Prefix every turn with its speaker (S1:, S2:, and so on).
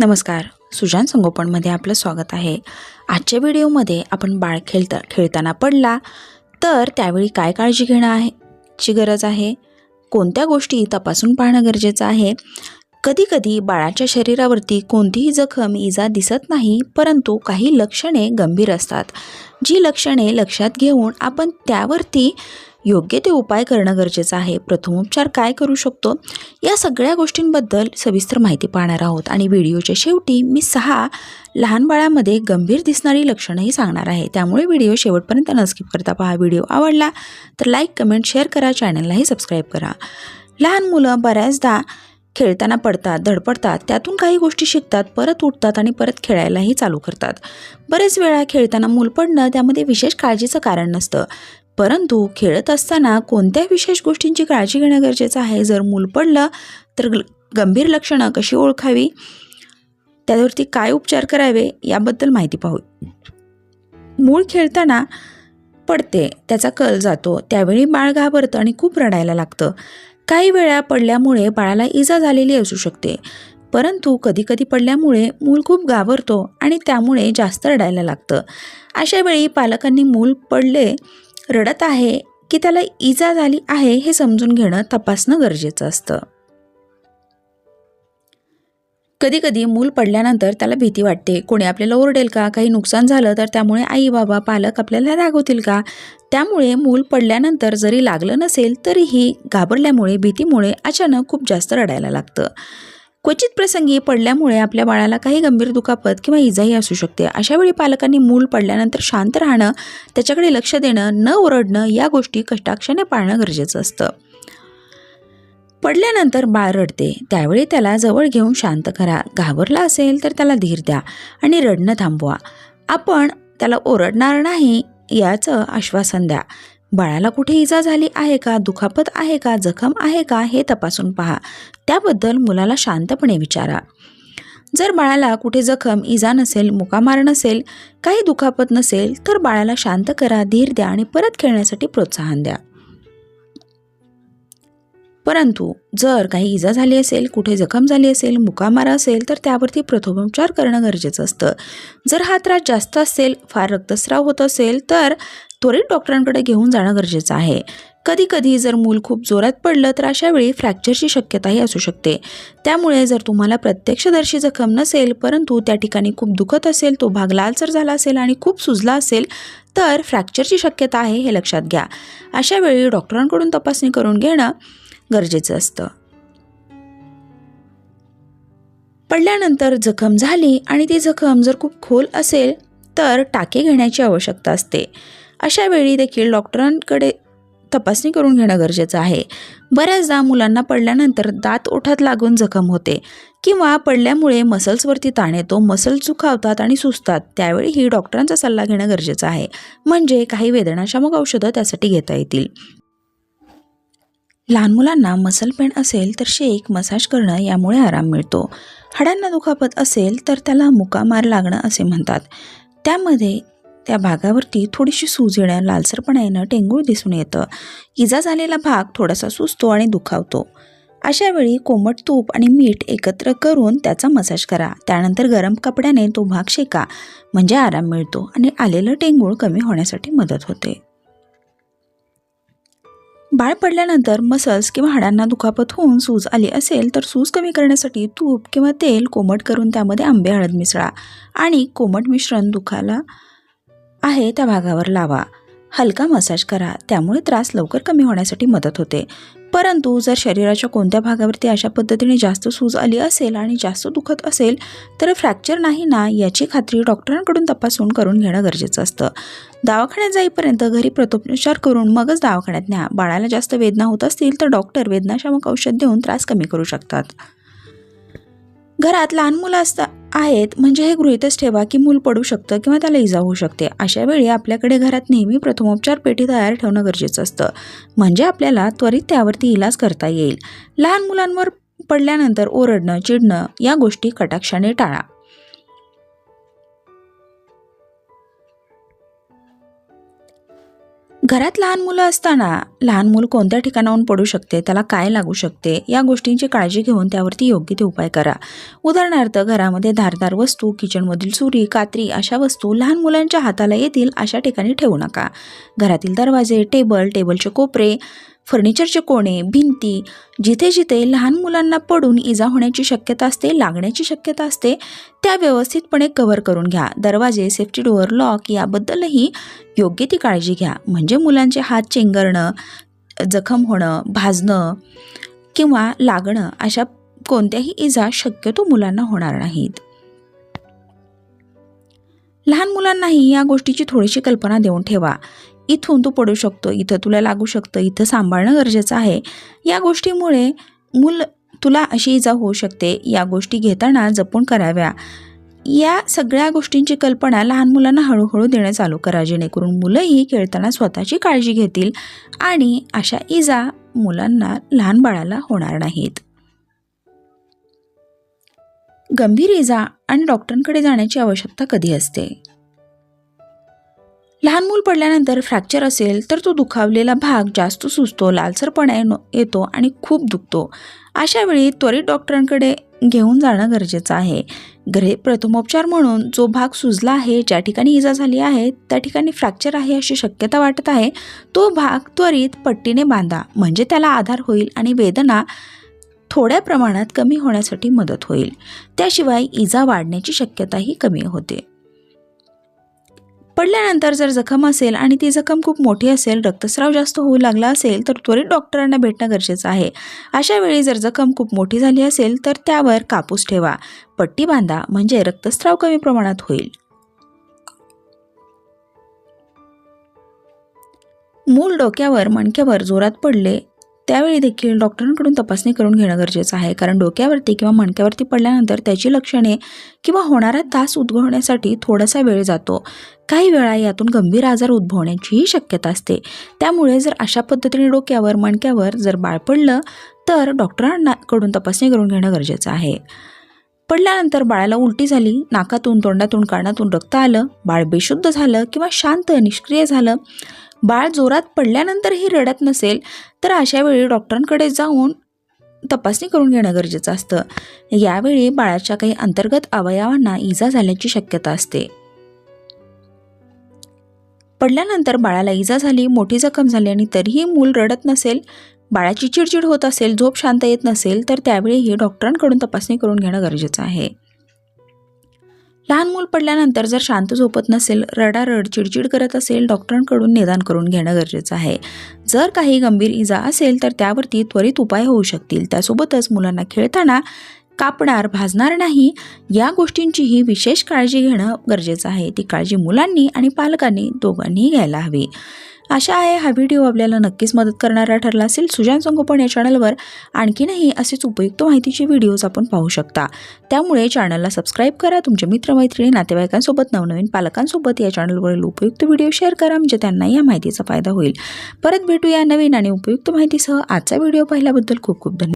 S1: नमस्कार. सुजान संगोपनमध्ये आपलं स्वागत आहे. आजच्या व्हिडिओमध्ये आपण बाळ खेळता खेळताना पडला तर त्यावेळी काय काळजी घेणं आहे? ची गरज आहे. कोणत्या गोष्टी तपासून पाहणं गरजेचं आहे? कधीकधी बाळाच्या शरीरावरती कोणतीही जखम इजा दिसत नाही परंतु काही लक्षणे गंभीर असतात. जी लक्षणे लक्षात घेऊन आपण त्यावरती योग्य ते उपाय करणं गरजेचं आहे. प्रथमोपचार काय करू शकतो? या सगळ्या गोष्टींबद्दल सविस्तर माहिती पाहणार आहोत आणि व्हिडिओच्या शेवटी मी सहा लहान बाळामध्ये गंभीर दिसणारी लक्षणंही सांगणार आहे. त्यामुळे व्हिडिओ शेवटपर्यंत न स्किप करता पहा. व्हिडिओ आवडला तर लाईक कमेंट शेअर करा. चॅनललाही सबस्क्राईब करा. लहान मुलं बऱ्याचदा खेळताना पडतात धडपडतात. त्यातून काही गोष्टी शिकतात परत उठतात आणि परत खेळायलाही चालू करतात. बरेच वेळा खेळताना मूल पडणं त्यामध्ये विशेष काळजीचं कारण नसतं. परंतु खेळत असताना कोणत्या विशेष गोष्टींची काळजी घेणं गरजेचं आहे. जर मूल पडलं तर गंभीर लक्षणं कशी ओळखावी? त्यावरती काय उपचार करावे? याबद्दल माहिती पाहू मूळ खेळताना पडते त्याचा कल जातो त्यावेळी बाळ घाबरतं आणि खूप रडायला लागतं. काही वेळा पडल्यामुळे बाळाला इजा झालेली असू शकते परंतु कधीकधी पडल्यामुळे मूल खूप घाबरतो आणि त्यामुळे जास्त रडायला लागतं. अशा वेळी पालकांनी मूल पडले रडत आहे की त्याला इजा झाली आहे हे समजून घेणं तपासणं गरजेचं असतं. कधीकधी मूल पडल्यानंतर त्याला भीती वाटते. कोणी आपल्याला ओरडेल का? काही नुकसान झालं तर त्यामुळे आई बाबा पालक आपल्याला रागवतील का? त्यामुळे मूल पडल्यानंतर जरी लागलं नसेल तरीही घाबरल्यामुळे भीतीमुळे अचानक खूप जास्त रडायला लागतं. क्वचित प्रसंगी पडल्यामुळे आपल्या बाळाला काही गंभीर दुखापत किंवा इजाही असू शकते. अशावेळी पालकांनी मूल पडल्यानंतर शांत राहणं त्याच्याकडे लक्ष देणं न ओरडणं या गोष्टी कष्टाक्षाने पाळणं गरजेचं असतं. पडल्यानंतर बाळ रडते. त्यावेळी त्याला जवळ घेऊन शांत करा. घाबरला असेल तर त्याला धीर द्या आणि रडणं थांबवा. आपण त्याला ओरडणार नाही याचं आश्वासन द्या. बाळाला कुठे इजा झाली आहे का? दुखापत आहे का? जखम आहे का? हे तपासून पहा. त्याबद्दल मुलाला शांतपणे विचारा. जर बाळाला कुठे जखम इजा नसेल मुकामार नसेल काही दुखापत नसेल तर बाळाला शांत करा धीर द्या आणि परत खेळण्यासाठी प्रोत्साहन द्या. परंतु जर काही इजा झाली असेल कुठे जखम झाली असेल मुकामारा असेल तर त्यावरती प्रथमोपचार करणं गरजेचं असतं. जर हा त्रास जास्त असेल फार रक्तस्राव होत असेल तर त्वरित डॉक्टरांकडे घेऊन जाणं गरजेचं आहे. कधी कधी जर मूल खूप जोरात पडलं तर अशा वेळी फ्रॅक्चरची शक्यताही असू शकते. त्यामुळे जर तुम्हाला प्रत्यक्षदर्शी जखम नसेल परंतु त्या ठिकाणी खूप दुखत असेल तो भाग लालसर झाला असेल आणि खूप सुजला असेल तर फ्रॅक्चरची शक्यता आहे हे लक्षात घ्या. अशा वेळी डॉक्टरांकडून तपासणी करून घेणं गरजेचं असतं. पडल्यानंतर जखम झाली आणि ती जखम जर खूप खोल असेल तर टाके घेण्याची आवश्यकता असते. अशा वेळी देखील डॉक्टरांकडे तपासणी करून घेणं गरजेचं आहे. बऱ्याचदा मुलांना पडल्यानंतर दात ओठात लागून जखम होते किंवा पडल्यामुळे मसल्सवरती ताण येतो मसल चुखावतात आणि सुचतात त्यावेळीही डॉक्टरांचा सल्ला घेणं गरजेचं आहे. म्हणजे काही वेदनाशामक औषधं त्यासाठी घेता येतील. लहान मुलांना मसल पेन असेल तर शेक मसाज करणं यामुळे आराम मिळतो. हाडांना दुखापत असेल तर त्याला मुकामार लागणं असे म्हणतात. त्यामध्ये त्या भागावरती थोडीशी सूज येणं लालसरपणा येणं टेंगूळ दिसून येतं. इजा झालेला भाग थोडासा सुजतो आणि दुखावतो. अशा वेळी कोमट तूप आणि मीठ एकत्र करून त्याचा मसाज करा. त्यानंतर गरम कपड्याने तो भाग शेका म्हणजे आराम मिळतो आणि आलेलं टेंगूळ कमी होण्यासाठी मदत होते. बाळ पडल्यानंतर मसल्स किंवा हाडांना दुखापत होऊन सूज आली असेल तर सूज कमी करण्यासाठी तूप किंवा तेल कोमट करून त्यामध्ये आंबे हळद मिसळा आणि कोमट मिश्रण दुखाला आहे त्या भागावर लावा. हलका मसाज करा. त्यामुळे त्रास लवकर कमी होण्यासाठी मदत होते. परंतु जर शरीराच्या कोणत्या भागावरती अशा पद्धतीने जास्त सूज आली असेल आणि जास्त दुखत असेल तर फ्रॅक्चर नाही ना याची खात्री डॉक्टरांकडून तपासून करून घेणं गरजेचं असतं. दवाखान्यात जाईपर्यंत घरी प्रथोपचार करून मगच दवाखान्यात न्या. बाळाला जास्त वेदना होत असतील तर डॉक्टर वेदनाशामक औषध देऊन त्रास कमी करू शकतात. घरात लहान मुलं असता आहेत म्हणजे हे गृहितच ठेवा की मूल पडू शकतं किंवा त्याला इजा होऊ शकते. अशा वेळी आपल्याकडे घरात नेहमी प्रथमोपचार पेटी तयार ठेवणं गरजेचं असतं. म्हणजे आपल्याला त्वरित त्यावरती इलाज करता येईल. लहान मुलांवर पडल्यानंतर ओरडणं चिडणं या गोष्टी कटाक्षाने टाळा. घरात लहान मुलं असताना लहान मूल कोणत्या ठिकाणाहून पडू शकते त्याला काय लागू शकते या गोष्टींची काळजी घेऊन त्यावरती योग्य ते उपाय करा. उदाहरणार्थ घरामध्ये धारदार वस्तू किचनमधील सुरी कात्री अशा वस्तू लहान मुलांच्या हाताला येतील अशा ठिकाणी ठेवू नका. घरातील दरवाजे टेबल टेबलचे कोपरे फर्निचरचे कोणे भिंती जिथे जिथे लहान मुलांना पडून इजा होण्याची शक्यता असते लागण्याची शक्यता असते त्या व्यवस्थितपणे कव्हर करून घ्या. दरवाजे सेफ्टी डोअर लॉक याबद्दलही योग्य ती काळजी घ्या. म्हणजे मुलांचे हात चेंगरणं जखम होणं भाजणं किंवा लागणं अशा कोणत्याही इजा शक्यतो मुलांना होणार नाहीत. लहान मुलांनाही या गोष्टीची थोडीशी कल्पना देऊन ठेवा. इथून तू पडू शकतो इथं तुला लागू शकतं इथं सांभाळणं गरजेचं आहे. या गोष्टीमुळे मूल तुला अशी इजा होऊ शकते. या गोष्टी घेताना जपून कराव्या. या सगळ्या गोष्टींची कल्पना लहान मुलांना हळूहळू देणं चालू करा जेणेकरून मुलंही खेळताना स्वतःची काळजी घेतील आणि अशा इजा मुलांना लहान बाळाला होणार नाहीत. गंभीर इजा आणि डॉक्टरांकडे जाण्याची आवश्यकता कधी असते? लहान मूल पडल्यानंतर फ्रॅक्चर असेल तर तो दुखावलेला भाग जास्त सुजतो लालसरपणा येतो आणि खूप दुखतो. अशा वेळी त्वरित डॉक्टरांकडे घेऊन जाणं गरजेचं आहे. घरे प्रथमोपचार म्हणून जो भाग सुजला आहे ज्या ठिकाणी इजा झाली आहे त्या ठिकाणी फ्रॅक्चर आहे अशी शक्यता वाटत आहे तो भाग त्वरित पट्टीने बांधा. म्हणजे त्याला आधार होईल आणि वेदना थोड्या प्रमाणात कमी होण्यासाठी मदत होईल. त्याशिवाय इजा वाढण्याची शक्यताही कमी होते. पडल्यानंतर जर जखम असेल आणि ती जखम खूप मोठी असेल रक्तस्राव जास्त होऊ लागला असेल तर त्वरित डॉक्टरांना भेटणं गरजेचं आहे. अशा वेळी जर जखम खूप मोठी झाली असेल तर त्यावर कापूस ठेवा. पट्टी बांधा म्हणजे रक्तस्राव कमी प्रमाणात होईल. मूल डोक्यावर मणक्यावर जोरात पडले त्यावेळी देखील डॉक्टरांकडून तपासणी करून घेणं गरजेचं आहे. कारण डोक्यावरती किंवा मणक्यावरती पडल्यानंतर त्याची लक्षणे किंवा होणारा तास उद्भवण्यासाठी थोडासा वेळ जातो. काही वेळा यातून गंभीर आजार उद्भवण्याचीही शक्यता असते. त्यामुळे जर अशा पद्धतीने डोक्यावर मणक्यावर जर बाळ पडलं तर डॉक्टरांकडून तपासणी करून घेणं गरजेचं आहे. पडल्यानंतर बाळाला उलटी झाली नाकातून तोंडातून कानातून रक्त आलं बाळ बेशुद्ध झालं किंवा शांत निष्क्रिय झालं. बाळ जोरात पडल्यानंतरही रडत नसेल तर अशा वेळी डॉक्टरांकडे जाऊन तपासणी करून घेणं गरजेचं असतं. यावेळी बाळाच्या काही अंतर्गत अवयवांना इजा झाल्याची शक्यता असते. पडल्यानंतर बाळाला इजा झाली मोठी जखम झाली आणि तरीही मूल रडत नसेल बाळाची चिडचिड होत असेल झोप शांत येत नसेल तर त्यावेळीही डॉक्टरांकडून तपासणी करून घेणं गरजेचं आहे. लहान मूल पडल्यानंतर जर शांत झोपत नसेल रडारड चिडचिड करत असेल डॉक्टरांकडून निदान करून घेणं गरजेचं आहे. जर काही गंभीर इजा असेल तर त्यावरती त्वरित उपाय होऊ शकतील. त्यासोबतच मुलांना खेळताना कापणार भाजणार नाही या गोष्टींचीही विशेष काळजी घेणं गरजेचं आहे. ती काळजी मुलांनी आणि पालकांनी दोघांनीही घ्यायला हवी. आशा आहे हा व्हिडिओ आपल्याला नक्कीच मदत करणारा ठरला असेल. सुजान संगोपन या चॅनलवर आणखीनही असेच उपयुक्त माहितीचे व्हिडिओज आपण पाहू शकता. त्यामुळे चॅनलला सबस्क्राईब करा. तुमच्या मित्रमैत्रिणी नातेवाईकांसोबत नवनवीन पालकांसोबत या चॅनलवरील उपयुक्त व्हिडिओ शेअर करा. म्हणजे त्यांनाही या माहितीचा फायदा होईल. परत भेटूया नवीन आणि उपयुक्त माहितीसह. आजचा व्हिडिओ पाहिल्याबद्दल खूप खूप धन्यवाद.